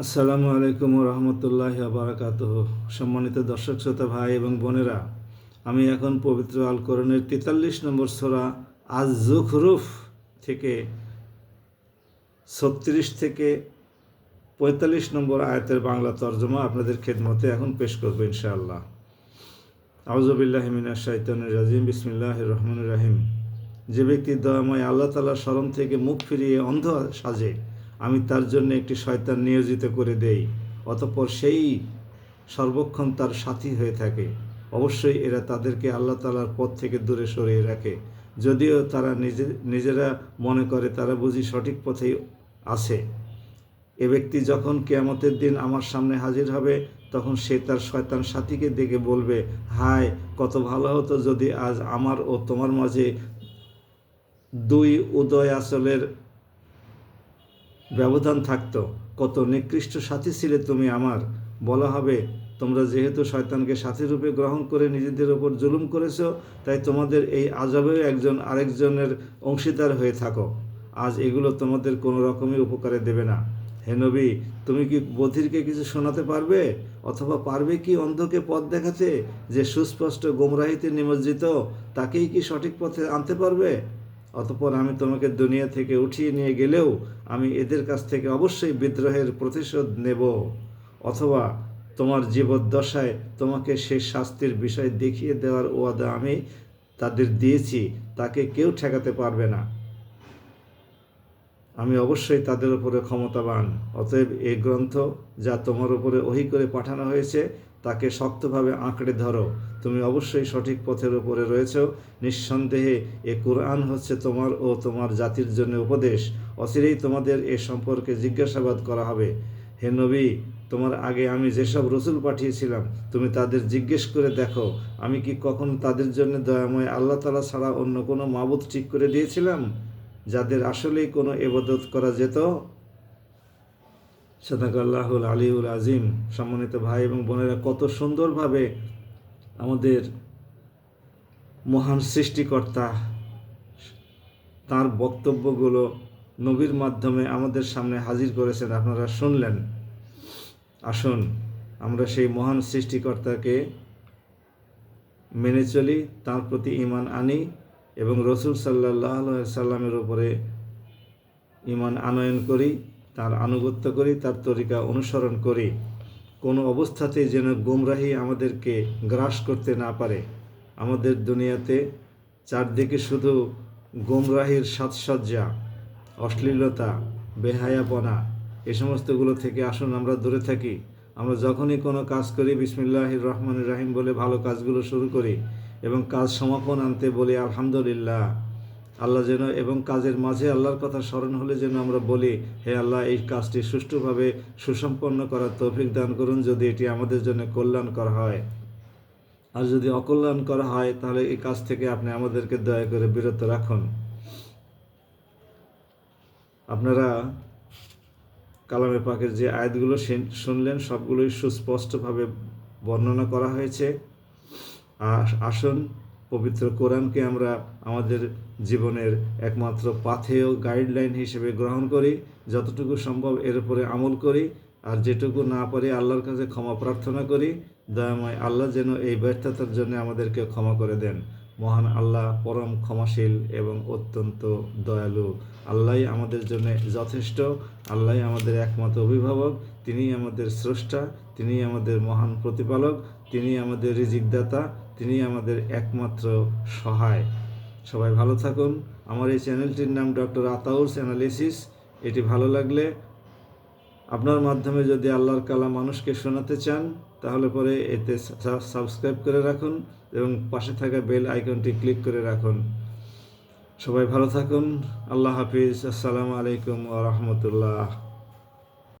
আসসালামু আলাইকুম রহমতুল্লাহ বারাকাত সম্মানিত দর্শক, শ্রোতা, ভাই এবং বোনেরা, আমি এখন পবিত্র আল করণের তেতাল্লিশ নম্বর সোরা আজ জুখরুফ থেকে ছত্রিশ থেকে পঁয়তাল্লিশ নম্বর আয়াতের বাংলা তর্জমা আপনাদের খেদমতে এখন পেশ করব ইনশাআল্লাহ। আউজবিল্লাহ মিনা শাইতানুর রাজিম বিসমিল্লাহ রহমান রাহিম। যে ব্যক্তি দয়াময় আল্লাহ তালার স্মরণ থেকে মুখ ফিরিয়ে অন্ধ সাজে আমি তার জন্য একটি শয়তান নিয়োজিত করে দেই, অতঃপর সেই সর্বক্ষণ তার সাথী হয়ে থাকে। অবশ্যই এরা তাদেরকে আল্লাহ তালার পথ থেকে দূরে সরিয়ে রাখে। যদিও তারা নিজে নিজেরা মনে করে তারা বুঝি সঠিক পথেই আছে। এ ব্যক্তি যখন কেয়ামতের দিন আমার সামনে হাজির হবে, তখন সে তার শয়তান সাথীকে দেখে বলবে, হায়, কত ভালো হতো যদি আজ আমার ও তোমার মাঝে দুই উদয় আসলের ব্যবধান থাকতো। কত নিকৃষ্ট সাথী ছিলে তুমি আমার। বলা হবে, তোমরা যেহেতু শয়তানকে সাথী রূপে গ্রহণ করে নিজেদের ওপর জুলুম করেছ, তাই তোমাদের এই আজবেও একজন আরেকজনের অংশীদার হয়ে থাকো। আজ এগুলো তোমাদের কোনো রকমই উপকারে দেবে না। হে নবী, তুমি কি বধিরকে কিছু শোনাতে পারবে? অথবা পারবে কি অন্ধকে পথ দেখাতে, যে সুস্পষ্ট গোমরাহিতে নিমজ্জিত, তাকেই কি সঠিক পথে আনতে পারবে? অতপর আমি তোমাকে দুনিয়া থেকে উঠিয়ে নিয়ে গেলেও আমি এদের কাছ থেকে অবশ্যই বিদ্রোহের প্রতিশোধ নেব। অথবা তোমার জীবদ্দশায় তোমাকে সেই শাস্তির বিষয় দেখিয়ে দেওয়ার ওয়াদা আমি তাদের দিয়েছি, তাকে কেউ ঠেকাতে পারবে না। আমি অবশ্যই তাদের উপরে ক্ষমতাবান, অতএব এই গ্রন্থ যা তোমার উপরে ওহি করে পাঠানো হয়েছে তাকে শক্তভাবে আঁকড়ে ধরো। তুমি অবশ্যই সঠিক পথের উপরে রয়েছ। নিঃসন্দেহে এ কোরআন হচ্ছে তোমার ও তোমার জাতির জন্য উপদেশ। অচিরেই তোমাদের এ সম্পর্কে জিজ্ঞাসাবাদ করা হবে। হে নবী, তোমার আগে আমি যেসব রসুল পাঠিয়েছিলাম, তুমি তাদের জিজ্ঞেস করে দেখো। আমি কি কখন তাদের জন্য দয়াময় আল্লাহ তালা ছাড়া অন্য কোনো মাবুদ ঠিক করে দিয়েছিলাম, যাদের আসলেই কোনো এবাদত করা যেত? সদাকাল্লাহুল আলিউল আজিম। সম্মানিত ভাই এবং বোনেরা, কত সুন্দরভাবে আমাদের মহান সৃষ্টিকর্তা তার বক্তব্যগুলো নবীর মাধ্যমে আমাদের সামনে হাজির করেছেন। আপনারা শুনলেন। আসুন, আমরা সেই মহান সৃষ্টিকর্তাকে মেনে চলি, তার প্রতি ইমান আনি এবং রসুল সাল্লাহ সাল্লামের উপরে ইমান আনয়ন করি। তার আনুগত্য করি, তার তরিকা অনুসরণ করি। কোনো অবস্থাতেই যেন গুমরাহি আমাদেরকে গ্রাস করতে না পারে। আমাদের দুনিয়াতে চারদিকে শুধু গুমরাহির সাজসজ্জা, অশ্লীলতা, বেহায়াপনা, এ সমস্তগুলো থেকে আসুন, আমরা দূরে থাকি। আমরা যখনই কোনো কাজ করি, বিসমিল্লাহির রহমান রাহিম বলে ভালো কাজগুলো শুরু করি এবং কাজ সমাপন আনতে বলি, আলহামদুলিল্লাহ। আল্লাহ যেন এবং কাজের মাঝে আল্লাহর কথা স্মরণ হলে যেন আমরা বলি, হে আল্লাহ, এই কাজটি সুষ্ঠুভাবে সুসম্পন্ন করার তৌফিক দান করুন যদি এটি আমাদের জন্য কল্যাণ করা হয়। আর যদি অকল্যাণ করা হয়, তাহলে এই কাজ থেকে আপনি আমাদেরকে দয়া করে বিরত রাখুন। আপনারা কালামে পাকের যে আয়াতগুলো শুনলেন, সবগুলোই সুস্পষ্টভাবে বর্ণনা করা হয়েছে। আর আসুন পবিত্র কোরআনকে আমরা আমাদের জীবনের একমাত্র পাথেয় গাইডলাইন হিসেবে গ্রহণ করি, যতটুকু সম্ভব এর উপরে আমল করি, আর যেটুকু না পারি আল্লাহর কাছে ক্ষমা প্রার্থনা করি। দয়াময় আল্লাহ যেন এই ব্যর্থতার জন্য আমাদেরকে ক্ষমা করে দেন। মহান আল্লাহ পরম ক্ষমাশীল এবং অত্যন্ত দয়ালু। আল্লাহ আমাদের জন্য যথেষ্ট আল্লাহ আমাদের একমাত্র অভিভাবক তিনি আমাদের স্রষ্টা তিনি আমাদের মহান প্রতিপালক তিনি আমাদের রিজিকদাতা তিনি আমাদের একমাত্র সহায়। সবাই ভালো থাকুন। আমার এই চ্যানেলটির নাম ডক্টর আতাউস অ্যানালিসিস। এটি ভালো লাগলে আপনার মাধ্যমে যদি আল্লাহর কালা মানুষকে শোনাতে চান, তাহলে পরে এতে সাবস্ক্রাইব করে রাখুন এবং পাশে থাকা বেল আইকনটি ক্লিক করে রাখুন। সবাই ভালো থাকুন। আল্লাহ হাফিজ। আসসালামু আলাইকুম ও রহমতুল্লাহ।